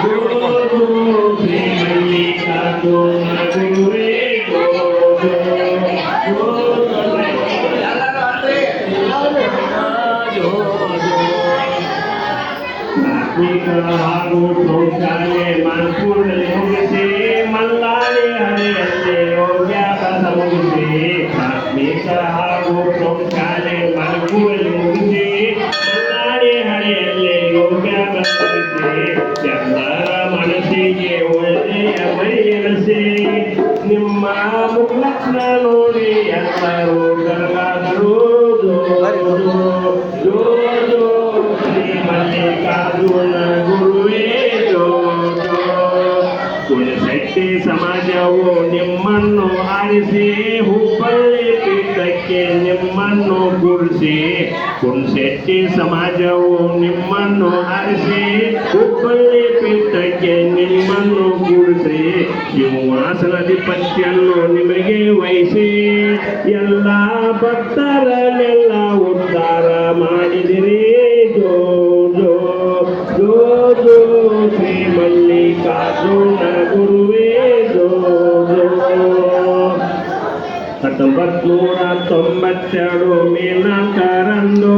ಶ್ರೀ ಮಲ್ಲಿಕಾರ್ಜುನ ಗುರುವೇ ಗೋ ಗೋ ಗೋ ಎಲ್ಲರ ಮನಸ್ಸಿಗೆ ಒಳ್ಳೆಯ ಮೈಯನಸಿ ನಿಮ್ಮ ಮುಖಲಕ್ಷಣ ನೋಡಿ ಎಲ್ಲರೂ ಶ್ರೀ ಮಲ್ಲಿಕಾರ್ಜುನ ಗುರುವೇ ಕುಲಶೆಟ್ಟಿ ಸಮಾಜವು ನಿಮ್ಮನ್ನು ಆರಿಸಿ ಹುಬ್ಬಳ್ಳಿ ಪೀಠಕ್ಕೆ ನಿಮ್ಮನ್ನು ಕೂರಿಸಿ ಕುಣಸೆಟ್ಟಿ ಸಮಾಜವು ನಿಮ್ಮನ್ನು ಆರಿಸಿ ಹುಬ್ಬಳ್ಳಿ ಪೀಠಕ್ಕೆ ನಿಮ್ಮನ್ನು ಕೂರಿಸಿ ಸಿಂಹಾಸನಾಧಿಪತ್ಯನ್ನು ನಿಮಗೆ ವಹಿಸಿ. ಎಲ್ಲ ಭಕ್ತರನ್ನೆಲ್ಲ ಉದ್ಧಾರ ಮಾಡಿದಿರಿ. ಶ್ರೀ ಮಲ್ಲಿಕಾರ್ಜುನ ಗುರುವೇ ಜೋ. ಹತ್ತೊಂಬತ್ ನೂರ ತೊಂಬತ್ತೆರಡು ಮೀನಾಕರಂದು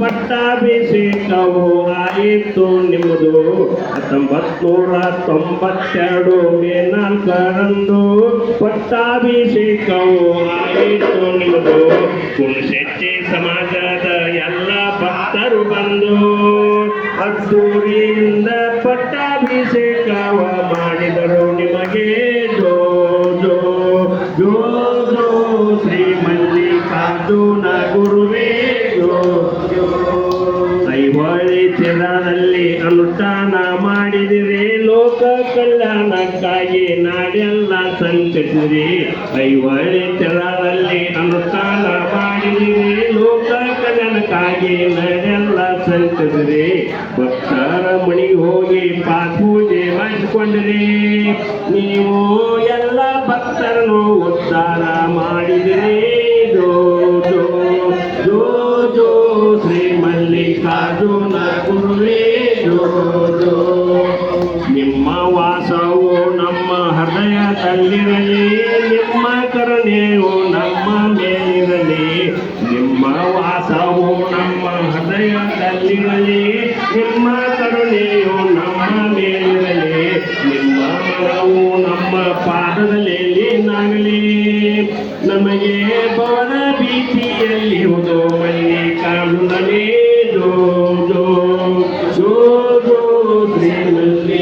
ಪಟ್ಟಾಭಿಷೇಕವು ಆಯಿತು ನಿಮ್ಮದು. ಹತ್ತೊಂಬತ್ನೂರ ತೊಂಬತ್ತೆರಡು ಮೀನಾಕರಂದು ಪಟ್ಟಾಭಿಷೇಕವು ಆಯಿತು ನಿಮ್ಮದು. ಕುಣಶೆಟ್ಟಿ ಸಮಾಜದ ಎಲ್ಲ ಭಕ್ತರು ಬಂದು ಅದ್ದೂರಿಯಿಂದ ಪಟ್ಟಾಭಿಷೇಕವ ಮಾಡಿದರು. ನಿಮಗೆ ಜೋ ಮಲ್ಲಿಕಾರ್ಜುನ ಗುರುವೇ ಕೈವಾಳಿ ಚಿರದಲ್ಲಿ ಅನುಷ್ಠಾನ ಮಾಡಿದಿರಿ. ಲೋಕ ಕಲ್ಯಾಣಕ್ಕಾಗಿ ನಾಡೆಲ್ಲ ಸಂಚರಿಸಿರಿ ಕೈವಾಳಿ ಚಿರದಲ್ಲಿ ಅನುಷ್ಠಾನ ಮಾಡಿದಿರಿ. ಲೋಕ ಕಲ್ಯಾಣಕ್ಕಾಗಿ ನಾಡೆಲ್ಲ ಸಂಚರಿಸಿರಿ ಭಕ್ತರ ಮಣಿ ಹೋಗಿ ಪಾತ್ ಪೂಜೆ ಮಾಡಿಸಿಕೊಂಡ್ರಿ. ನೀವು ಎಲ್ಲ ನಾಗಲಿ ನಮಗೆ ಭವನ ಭೀತಿಯಲ್ಲಿ ಜೋ ಜೋ ಜೋ ಶ್ರೀ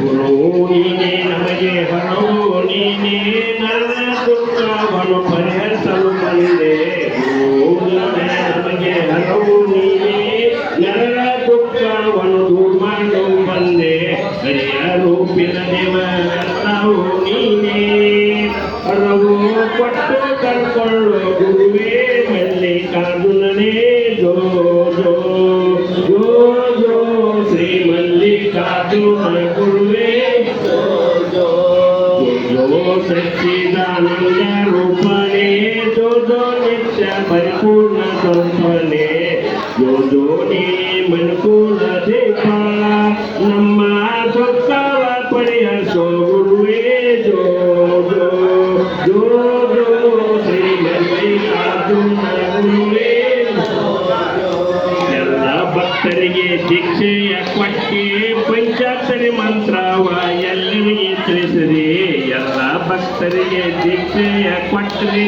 ಗುರು ನೀನೇ ನಮಗೆ ಹರವು ನೀನೇ ನನ್ನ ದುಃಖವನ್ನು ಪರಿಹರಿಸಲು ಬಂದೆ. ಗುರು ನಮಗೆ ಹರವು ನೀನೇ ನರರ ದುಃಖವನ್ನು ದೂರ ಮಾಡಲು ಬಂದೆ. ಹರಿಯ ರೂಪಿನ ದೇವರೆಲ್ಲವೂ ನೀನೇ ಹರವು ಕೊಟ್ಟು ಕರ್ಕೊಳ್ಳು ಗುರುವೇ ಮಲ್ಲಿಕಾರ್ಜುನನೇ ಜೋ ಜೋ ಜೋ ಜೋ ಶ್ರೀ ಮಲ್ಲಿಕಾರ್ಜುನ ಗುರುವೇ ಜೋ ಜೋ ಜೋ ಸಚ್ಚಿದಾನಂದ ರೂಪನೇ ಜೋ ಜೋ ನಿತ್ಯ ಪರಿಪೂರ್ಣ ಸಂಪನೆ ಜೋ ಜೋ ನೀ ಮನುಕೂಲ ದೇವ ನಮ್ಮ ದುಃಖವ ಪರಿಹರಿಸೋ ಗುರುವೇ ಜೋ ಜೋ ಜೋ ಜೋ ಶ್ರೀ ಎಲ್ಲ ಭಕ್ತರಿಗೆ ದೀಕ್ಷೆಯ ಕೊಟ್ಟಿ ಪಂಚಾಕ್ಷರಿ ಮಂತ್ರವ ಎಲ್ಲರಿಗೆ ತಿಳಿಸಿರಿ ಎಲ್ಲ ಭಕ್ತರಿಗೆ ದೀಕ್ಷೆಯ ಕೊಟ್ಟರೆ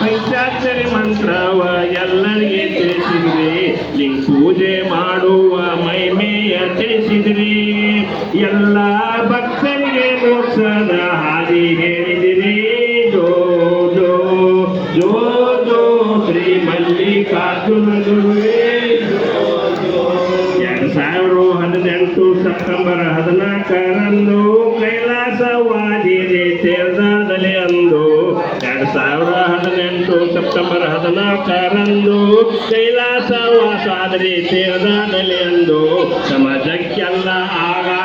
ಪಂಚಾಕ್ಷರಿ ಮಂತ್ರವ ಎಲ್ಲರಿಗೆ ತಿಳಿಸಿದ್ರಿ ಲಿಂಗ ಪೂಜೆ ಮಾಡುವ ಮಹಿಮೆಯ ತಿಳಿಸಿದ್ರಿ. ಎಲ್ಲ ಭಕ್ತರಿಗೆ ಮೋಕ್ಷದ ಹಾದಿ ಹೇಳಿದಿರಿ. ಜೋ ಜೋ ಜೋ ಜೋ, ಶ್ರೀ ಮಲ್ಲಿಕಾರ್ಜುನ ಎರಡ್ ಸಾವಿರ ಹದಿನೆಂಟು ಸೆಪ್ಟೆಂಬರ್ ಹದಿನಾಲ್ಕರಂದು ಕೈಲಾಸವಾದಿರಿ ತೇರ್ದಾದಲ್ಲಿ ಅಂದು ಎರಡು ಸಾವಿರ ಹದಿನೆಂಟು ಸೆಪ್ಟೆಂಬರ್ ಹದಿನಾಲ್ಕರಂದು ಕೈಲಾಸವಾಸಾದರಿ ತೇರ್ದಾದಲ್ಲಿ ಅಂದು ಸಮಾಜಕ್ಕೆಲ್ಲ